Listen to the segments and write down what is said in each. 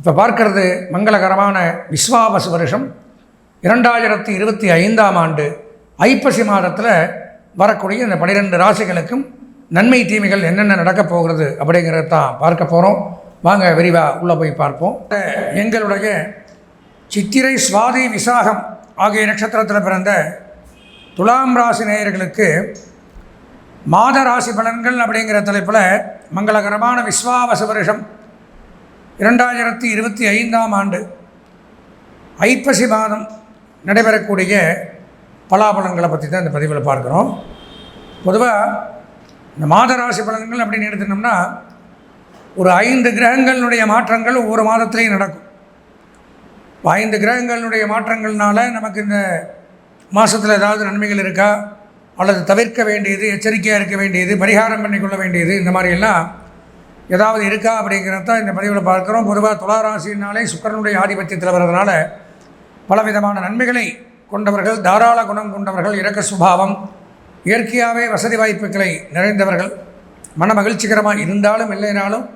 இப்போ பார்க்கறது மங்களகரமான விஸ்வாவசு வருஷம். இரண்டாயிரத்தி இருபத்தி ஐந்தாம் ஆண்டு ஐப்பசி மாதத்தில் வரக்கூடிய இந்த பனிரெண்டு ராசிகளுக்கும் நன்மை தீமைகள் என்னென்ன நடக்கப் போகிறது அப்படிங்கிறத தான் பார்க்க போகிறோம் வாங்க விரிவாக உள்ளே போய் பார்ப்போம். எங்களுடைய சித்திரை சுவாதி விசாகம் ஆகிய நட்சத்திரத்தில் பிறந்த துலாம் ராசி நேயர்களுக்கு மாத ராசி பலன்கள் அப்படிங்கிற தலைப்பில் மங்களகரமான விஸ்வாவச வருஷம் இரண்டாயிரத்தி இருபத்தி ஐந்தாம் ஆண்டு ஐப்பசி மாதம் நடைபெறக்கூடிய பலாபலன்களை பற்றி தான் இந்த பதிவில் பார்க்குறோம். பொதுவாக இந்த மாத ராசி பலன்கள் அப்படின்னு எடுத்துட்டோம்னா ஒரு ஐந்து கிரகங்களுடைய மாற்றங்கள் ஒவ்வொரு மாதத்துலேயும் நடக்கும். ஐந்து கிரகங்களுடைய மாற்றங்கள்னால நமக்கு இந்த மாதத்தில் ஏதாவது நன்மைகள் இருக்கா? அல்லது தவிர்க்க வேண்டியது எச்சரிக்கையாக இருக்க வேண்டியது பரிகாரம் பண்ணிக்கொள்ள வேண்டியது இந்த மாதிரியெல்லாம் ஏதாவது இருக்கா அப்படிங்கிறத தான் இந்த பதிவில் பார்க்குறோம். பொதுவாக துளாராசினாலே சுக்கரனுடைய ஆதிபத்தியத்தில் வர்றதுனால பலவிதமான நன்மைகளை கொண்டவர்கள் தாராள குணம் கொண்டவர்கள் இறக்க சுபாவம் இயற்கையாகவே வசதி வாய்ப்புகளை நிறைந்தவர்கள் மன மகிழ்ச்சிகரமாக இருந்தாலும் இல்லைனாலும்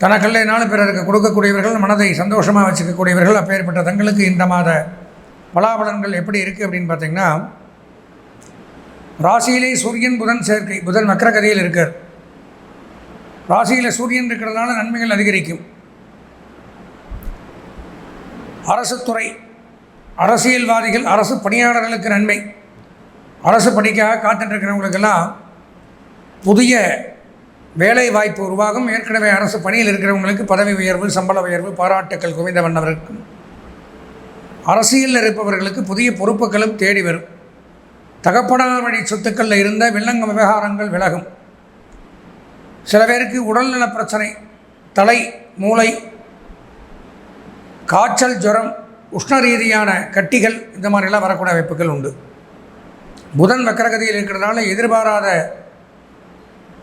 தனக்கல்லைனாலும் பிறருக்கு கொடுக்கக்கூடியவர்கள் மனதை சந்தோஷமாக வச்சுக்கக்கூடியவர்கள் அப்பேற்பட்ட தங்களுக்கு இந்த மாத பலாபலன்கள் எப்படி இருக்குது அப்படின்னு பார்த்திங்கன்னா ராசியிலே சூரியன் புதன் சேர்க்கை புதன் மக்கரகதியில் இருக்கார். ராசியில் சூரியன் இருக்கிறதுனால நன்மைகள் அதிகரிக்கும். அரசு துறை அரசியல்வாதிகள் அரசு பணியாளர்களுக்கு நன்மை. அரசு பணிக்காக காத்துட்ருக்கிறவங்களுக்கெல்லாம் புதிய வேலை வாய்ப்பு உருவாகும். ஏற்கனவே அரசு பணியில் இருக்கிறவங்களுக்கு பதவி உயர்வு சம்பள உயர்வு பாராட்டுக்கள் குவிந்த வண்ணவருக்கும் அரசியலில் இருப்பவர்களுக்கு புதிய பொறுப்புகளும் தேடி வரும். தகப்படார் வழி சொத்துக்களில் இருந்த வில்லங்க விவகாரங்கள் விலகும். சில பேருக்கு உடல்நல பிரச்சனை தலை மூளை காய்ச்சல் ஜுரம் உஷ்ண ரீதியான கட்டிகள் இந்த மாதிரிலாம் வரக்கூடிய வாய்ப்புகள் உண்டு. புதன் வக்கரகதியில் இருக்கிறதுனால எதிர்பாராத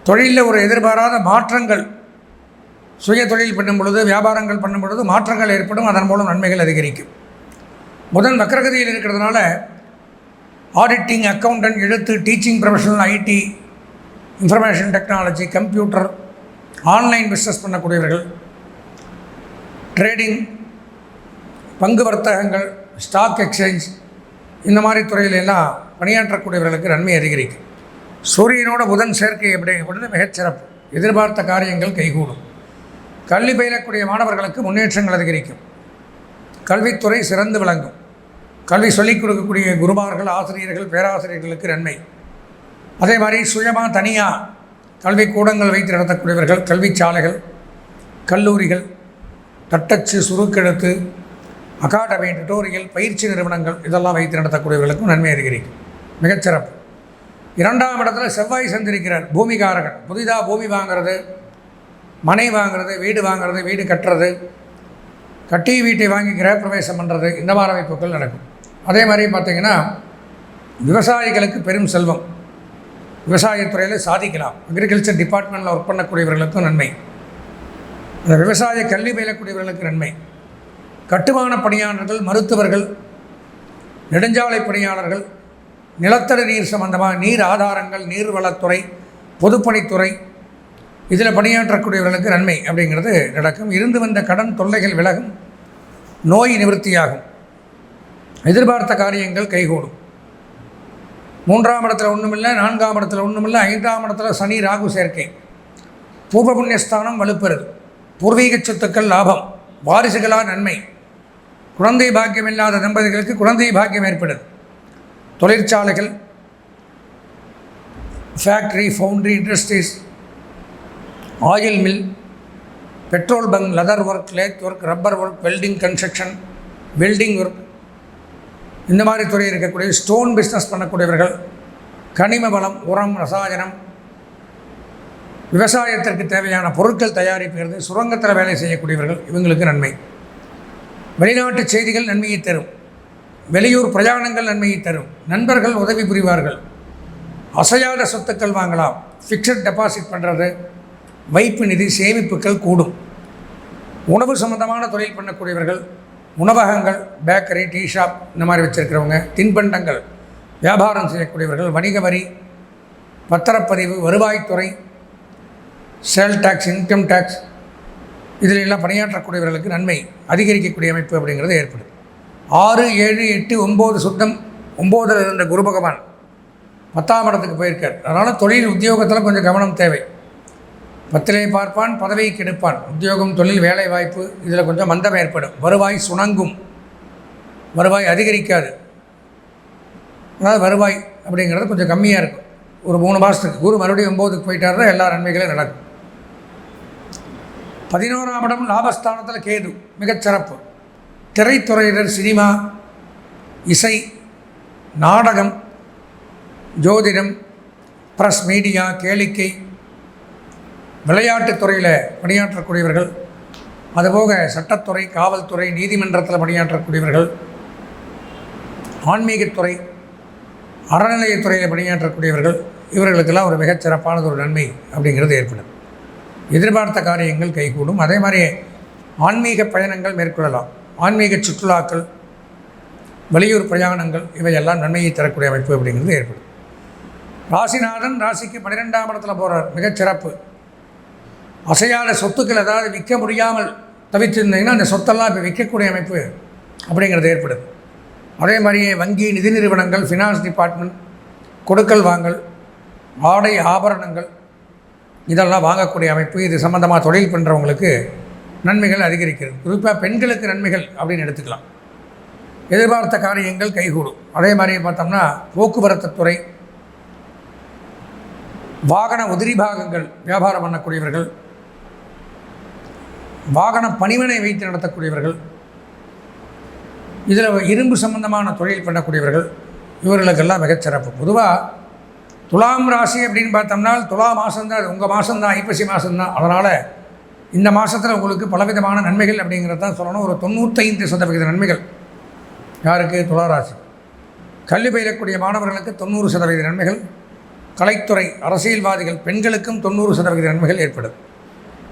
தொழிலில் ஒரு எதிர்பாராத மாற்றங்கள் சுய தொழில் பண்ணும் பொழுது வியாபாரங்கள் பண்ணும் பொழுது மாற்றங்கள் ஏற்படும் அதன் மூலம் நன்மைகள் அதிகரிக்கும். புதன் வக்கரகதியில் இருக்கிறதுனால ஆடிட்டிங் அக்கௌண்டன்ட் எழுத்து teaching professional IT information technology computer online business பண்ணக்கூடியவர்கள் trading பங்கு வர்த்தகங்கள் ஸ்டாக் எக்ஸ்சேஞ்ச் இந்த மாதிரி துறையிலெல்லாம் பணியாற்றக்கூடியவர்களுக்கு நன்மை அதிகரிக்கும். சூரியனோட புதன் சேர்க்கை அப்படிங்கிறது மிகச்சிறப்பு எதிர்பார்த்த காரியங்கள் கைகூடும். கல்வி பயிலக்கூடிய மாணவர்களுக்கு முன்னேற்றங்கள் அதிகரிக்கும். கல்வித்துறை சிறந்து விளங்கும். கல்வி சொல்லிக் கொடுக்கக்கூடிய குருமார்கள் ஆசிரியர்கள் பேராசிரியர்களுக்கு நன்மை. அதே மாதிரி சுயமாக தனியாக கல்விக்கூடங்கள் வைத்து நடத்தக்கூடியவர்கள் கல்விச்சாலைகள் கல்லூரிகள் தட்டச்சு சுருக்கெழுத்து அகாடமி டுட்டோரியல் பயிற்சி நிறுவனங்கள் இதெல்லாம் வைத்து நடத்தக்கூடியவர்களுக்கும் நன்மை அதிகரிக்கும் மிகச்சிறப்பு இரண்டாம் இடத்துல செவ்வாய் சந்திருக்கிறார் பூமிகாரகன். புதிதாக பூமி வாங்கிறது மனை வாங்கிறது வீடு வாங்கிறது வீடு கட்டுறது கட்டி வீட்டை வாங்கி கிரகப்பிரவேசம் பண்ணுறது இந்த மாதிரி அமைப்புகள் நடக்கும். அதே மாதிரி பார்த்திங்கன்னா விவசாயிகளுக்கு பெரும் செல்வம். விவசாயத்துறையில் சாதிக்கலாம். அக்ரிகல்ச்சர் டிபார்ட்மெண்ட்டில் ஒர்க் பண்ணக்கூடியவர்களுக்கும் நன்மை. அந்த விவசாய கல்வி பயிலக்கூடியவர்களுக்கு நன்மை. கட்டுமான பணியாளர்கள் மருத்துவர்கள் நெடுஞ்சாலை பணியாளர்கள் நிலத்தடி நீர் சம்பந்தமாக நீர் ஆதாரங்கள் நீர்வளத்துறை பொதுப்பணித்துறை இதில் பணியாற்றக்கூடியவர்களுக்கு நன்மை அப்படிங்கிறது நடக்கும். இருந்து வந்த கடன் தொல்லைகள் விலகும் நோய் நிவர்த்தியாகும். எதிர்பார்த்த காரியங்கள் கைகூடும். மூன்றாம் இடத்துல ஒன்றுமில்லை நான்காம் இடத்துல ஒன்றுமில்லை ஐந்தாம் இடத்துல சனி ராகு சேர்க்கை. பூர்வ புண்ணியஸ்தானம் வலுப்பெறுது. பூர்வீக சொத்துக்கள் லாபம் வாரிசுகளாக நன்மை. குழந்தை பாக்கியம் இல்லாத தம்பதிகளுக்கு குழந்தை பாக்கியம் ஏற்படுது. தொழிற்சாலைகள் factory foundry industries oil mill petrol bunk leather work lathe work rubber work welding construction welding work இந்த மாதிரி துறை இருக்கக்கூடிய ஸ்டோன் பிஸ்னஸ் பண்ணக்கூடியவர்கள் கனிம வளம் உரம் ரசாயனம் விவசாயத்திற்கு தேவையான பொருட்கள் தயாரிப்புகிறது சுரங்கத்தில் வேலை செய்யக்கூடியவர்கள் இவங்களுக்கு நன்மை. வெளிநாட்டு செய்திகள் நன்மையை தரும். வெளியூர் பிரயாணங்கள் நன்மையை தரும். நண்பர்கள் உதவி புரிவார்கள். அசையாத சொத்துக்கள் வாங்கலாம். ஃபிக்ஸட் டெபாசிட் பண்ணுறது வைப்பு நிதி சேமிப்புகள் கூடும். உணவு சம்பந்தமான தொழில் பண்ணக்கூடியவர்கள் உணவகங்கள் பேக்கரி டீ ஷாப் இந்த மாதிரி வச்சுருக்கிறவங்க தின்பண்டங்கள் வியாபாரம் செய்யக்கூடியவர்கள் வணிக வரி பத்திரப்பதிவு வருவாய்த்துறை சேல் டேக்ஸ் இன்கம் டேக்ஸ் இதில் எல்லாம் பணியாற்றக்கூடியவர்களுக்கு நன்மை அதிகரிக்கக்கூடிய அமைப்பு அப்படிங்கிறது ஏற்படுது. ஆறு ஏழு எட்டு ஒம்பது சுத்தம் ஒம்போதில் இருந்த குரு பகவான் பத்தாம் இடத்துக்கு போயிருக்கார். அதனால் தொழில் உத்தியோகத்தில் கொஞ்சம் கவனம் தேவை. பத்திலே பார்ப்பான் பதவியை கெடுப்பான். உத்தியோகம் தொழில் வேலை வாய்ப்பு இதில் கொஞ்சம் மந்தம் ஏற்படும். வருவாய் சுணங்கும். வருவாய் அதிகரிக்காது. அதாவது வருவாய் அப்படிங்கிறது கொஞ்சம் கம்மியாக இருக்கும். ஒரு மூணு மாதத்துக்கு குரு மறுபடியும் ஒம்போதுக்கு போயிட்டாருன்னா எல்லா நன்மைகளும் நடக்கும். பதினோராம் இடம் லாபஸ்தானத்தில் கேது. மிகச்சிறப்பு திரைத்துறையினர் சினிமா இசை நாடகம் ஜோதிடம் ப்ரெஸ் மீடியா கேளிக்கை விளையாட்டுத் துறையில் பணியாற்றக்கூடியவர்கள் அதுபோக சட்டத்துறை காவல்துறை நீதிமன்றத்தில் பணியாற்றக்கூடியவர்கள் ஆன்மீகத்துறை அறநிலையத்துறையில் பணியாற்றக்கூடியவர்கள் இவர்களுக்கெல்லாம் ஒரு மிகச்சிறப்பானது ஒரு நன்மை அப்படிங்கிறது ஏற்படும் எதிர்பார்த்த காரியங்கள் கைகூடும். அதே மாதிரி ஆன்மீக பயணங்கள் மேற்கொள்ளலாம். ஆன்மீக சுற்றுலாக்கள் வெளியூர் பிரயாணங்கள் இவையெல்லாம் நன்மையை தரக்கூடிய அமைப்பு அப்படிங்கிறது ஏற்படும் ராசிநாதன் ராசிக்கு பன்னிரெண்டாம் இடத்துல போகிறார் மிகச்சிறப்பு அசையாத சொத்துக்கள் ஏதாவது விற்க முடியாமல் தவித்திருந்தீங்கன்னா அந்த சொத்தெல்லாம் இப்போ விற்கக்கூடிய அமைப்பு அப்படிங்கிறது ஏற்படுது. அதே மாதிரியே வங்கி நிதி நிறுவனங்கள் ஃபினான்ஸ் டிபார்ட்மெண்ட் கொடுக்கல் வாங்கல் ஆடை ஆபரணங்கள் இதெல்லாம் வாங்கக்கூடிய அமைப்பு இது சம்மந்தமாக தொழில் பண்ணுறவங்களுக்கு நன்மைகள் அதிகரிக்கிறது. குறிப்பாக பெண்களுக்கு நன்மைகள் அப்படின்னு எடுத்துக்கலாம். எதிர்பார்த்த காரியங்கள் கைகூடும். அதே மாதிரி பார்த்தோம்னா போக்குவரத்து துறை வாகன உதிரி பாகங்கள் வியாபாரம் பண்ணக்கூடியவர்கள் வாகன பணிவனை வைத்து நடத்தக்கூடியவர்கள் இதில் இரும்பு சம்பந்தமான தொழில் பண்ணக்கூடியவர்கள் இவர்களுக்கெல்லாம் மிகச்சிறப்பு பொதுவாக துலாம் ராசி அப்படின்னு பார்த்தோம்னா துலா மாதம்தான் அது உங்கள் மாதம்தான் ஐப்பசி மாதம்தான் அதனால் இந்த மாதத்தில் உங்களுக்கு பலவிதமான நன்மைகள் அப்படிங்கிறது தான் சொல்லணும். ஒரு தொண்ணூத்தைந்து சதவிகித நன்மைகள். யாருக்கு? துலா ராசி. கல்வி பயிலக்கூடிய மாணவர்களுக்கு தொண்ணூறு சதவீத நன்மைகள். கலைத்துறை அரசியல்வாதிகள் பெண்களுக்கும் தொண்ணூறு சதவிகித நன்மைகள் ஏற்படும்.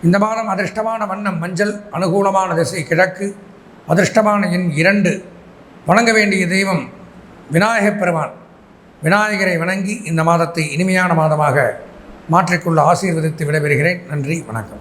இந்த மாதம் அதிர்ஷ்டமான வண்ணம் மஞ்சள் அனுகூலமான திசை கிழக்கு. அதிர்ஷ்டமான எண் இரண்டு. வணங்க வேண்டிய தெய்வம் விநாயகப் பெருமான். விநாயகரை வணங்கி இந்த மாதத்தை இனிமையான மாதமாக மாற்றிக்கொள்ள ஆசீர்வதித்து விடைபெறுகிறேன். நன்றி வணக்கம்.